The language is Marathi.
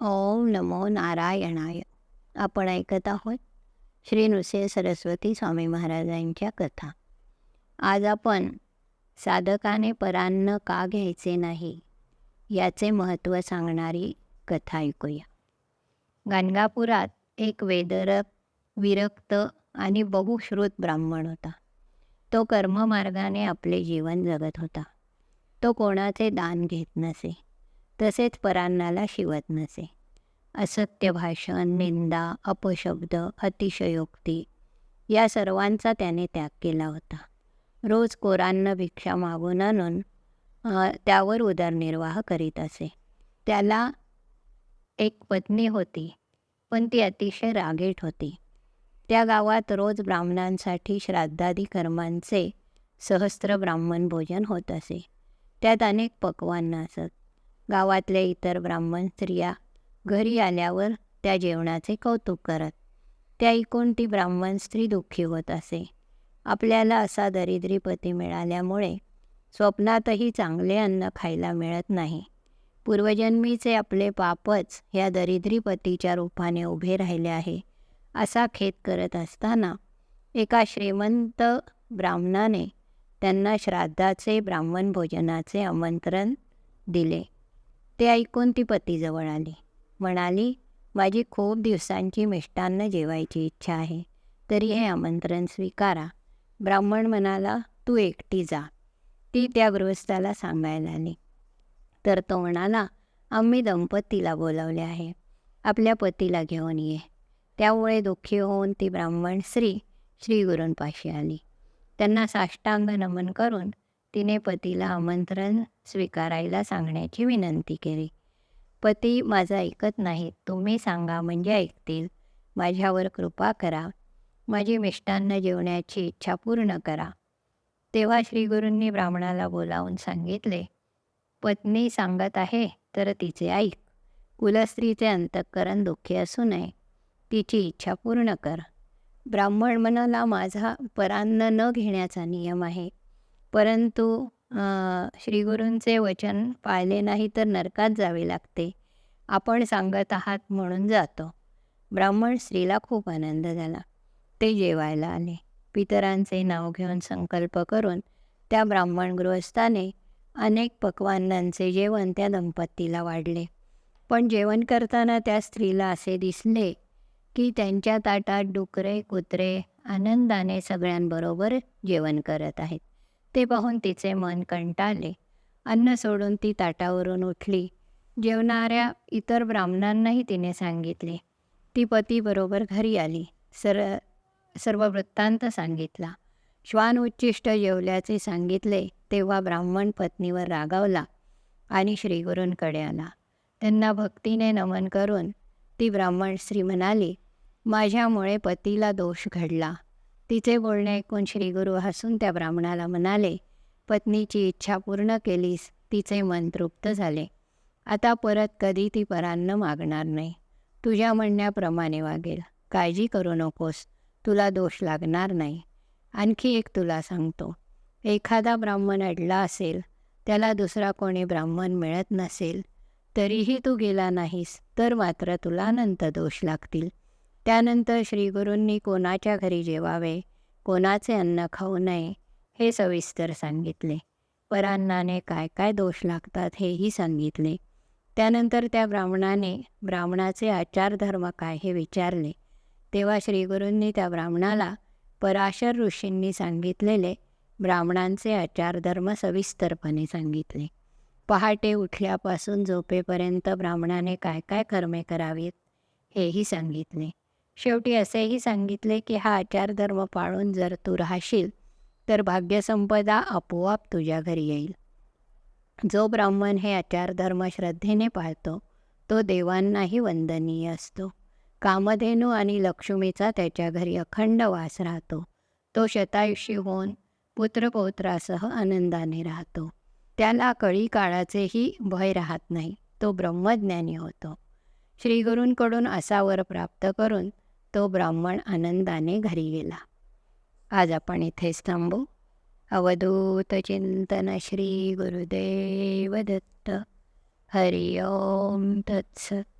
ओम नमो नारायणाय. आपण ऐकत आहोत श्री नृसिंह सरस्वती स्वामी महाराजांच्या कथा. आज आपण साधकाने परान्न का घ्यायचे नाही याचे महत्त्व सांगणारी कथा ऐकूया. गाणगापुरात एक वेदरक विरक्त आणि बहुश्रुत ब्राह्मण होता. तो कर्ममार्गाने आपले जीवन जगत होता. तो कोणाचे दान घेत नसे. तसेच परान्नाला शिवत नसे. असत्य भाषण निंदा अपशब्द अतिशयोक्ती या सर्वांचा त्याने त्याग केला होता. रोज कोरांना भिक्षा मागून आणून त्यावर उदरनिर्वाह करीत असे. त्याला एक पत्नी होती पण ती अतिशय रागीट होती. त्या गावात रोज ब्राह्मणांसाठी श्राद्धादी कर्मांचे सहस्त्र ब्राह्मण भोजन होत असे. त्यात अनेक पक्वान असत. गावातल्या इतर ब्राह्मण स्त्रिया घरी आल्यावर त्या जेवणाचे कौतुक करत त्या ऐकून ती ब्राह्मण स्त्री दुःखी होत असे. आपल्याला असा दरिद्री पती मिळाल्यामुळे स्वप्नातही चांगले अन्न खायला मिळत नाही. पूर्वजन्मीचे आपले पापच या दरिद्री पतीच्या रूपाने उभे राहिले आहे. असा खेद करत असताना एका श्रीमंत ब्राह्मणाने त्यांना श्राद्धाचे ब्राह्मण भोजनाचे आमंत्रण दिले. ते ऐकून ती पतीजवळ आली. म्हणाली माझी खूप दिवसांची मिष्टान्न जेवायची इच्छा आहे तरी हे आमंत्रण स्वीकारा. ब्राह्मण म्हणाला तू एकटी जा. ती त्या गृहस्थाला सांगायला आली. तर तो म्हणाला आम्ही दंपतीला बोलावले आहे. आपल्या पतीला घेऊन ये. त्यामुळे दुःखी होऊन ती ब्राह्मण स्त्री श्रीगुरूंपाशी आली. त्यांना साष्टांग नमन करून तिने पतीला आमंत्रण स्वीकारायला सांगण्याची विनंती केली. पती माझं ऐकत नाहीत. तुम्ही सांगा म्हणजे ऐकतील. माझ्यावर कृपा करा. माझी मिष्टान्न जेवण्याची इच्छा पूर्ण करा. तेव्हा श्रीगुरूंनी ब्राह्मणाला बोलावून सांगितले पत्नी सांगत आहे तर तिचे ऐक. कुलस्त्रीचे अंतःकरण दुःखी असू नये. तिची इच्छा पूर्ण कर. ब्राह्मण म्हणाला माझा परान्न न घेण्याचा नियम आहे. परंतु श्रीगुरूंचे वचन पाळले नाही तर नरकात जावे लागते आपण सांगत आहात म्हणून जातो. ब्राह्मण स्त्रीला खूप आनंद झाला. ते जेवायला आले. पितरांचे नाव घेऊन संकल्प करून त्या ब्राह्मण गृहस्थाने अनेक पक्वानांचे जेवण त्या दंपतीला वाढले. पण जेवण करताना त्या स्त्रीला असे दिसले की त्यांच्या ताटात डुकरे कुत्रे आनंदाने सगळ्यांबरोबर जेवण करत आहेत. ते पाहून तिचे मन कंटाळले. अन्न सोडून ती ताटावरून उठली. जेवणाऱ्या इतर ब्राह्मणांनाही तिने सांगितले. ती पतीबरोबर घरी आली. सर सर्व वृत्तांत सांगितला. श्वान उच्चिष्ट जेवल्याचे सांगितले तेव्हा ब्राह्मण पत्नीवर रागावला आणि श्रीगुरूंकडे आला. त्यांना भक्तीने नमन करून ती ब्राह्मण श्री म्हणाली माझ्यामुळे पतीला दोष घडला. तिचे बोलणे ऐकून श्रीगुरू हसून त्या ब्राह्मणाला म्हणाले पत्नीची इच्छा पूर्ण केलीस तिचे मन तृप्त झाले. आता परत कधी ती परान्न मागणार नाही. तुझ्या म्हणण्याप्रमाणे वागेल. काळजी करू नकोस. तुला दोष लागणार नाही. आणखी एक तुला सांगतो. एखादा ब्राह्मण अडला असेल त्याला दुसरा कोणी ब्राह्मण मिळत नसेल तरीही तू गेला नाहीस तर मात्र तुला अनंत दोष लागतील. त्यानंतर श्रीगुरूंनी कोणाच्या घरी जेवावे कोणाचे अन्न खाऊ नये हे सविस्तर सांगितले. परान्नाने काय काय दोष लागतात हेही सांगितले. त्यानंतर त्या ब्राह्मणाने ब्राह्मणाचे आचारधर्म काय हे विचारले. तेव्हा श्रीगुरूंनी त्या ब्राह्मणाला पराशर ऋषींनी सांगितलेले ब्राह्मणांचे आचारधर्म सविस्तरपणे सांगितले. पहाटे उठल्यापासून झोपेपर्यंत ब्राह्मणाने काय काय कर्मे करावीत हेही सांगितले. शेवटी असेही सांगितले की हा आचारधर्म पाळून जर तू राहशील तर भाग्यसंपदा आपोआप तुझ्या घरी येईल. जो ब्राह्मण हे आचारधर्म श्रद्धेने पाळतो तो देवांनाही वंदनीय असतो. कामधेनू आणि लक्ष्मीचा त्याच्या घरी अखंड वास राहतो. तो शतायुषी होऊन पुत्रपौत्रासह आनंदाने राहतो. त्याला कळी काळाचेही भय राहत नाही. तो ब्रह्मज्ञानी होतो. श्रीगुरूंकडून असा वर प्राप्त करून तो ब्राह्मण आनंदाने घरी गेला. आज आपण इथेच थांबू. अवधूत चिंतन श्री गुरुदेव दत्त. हरिओम तत्सत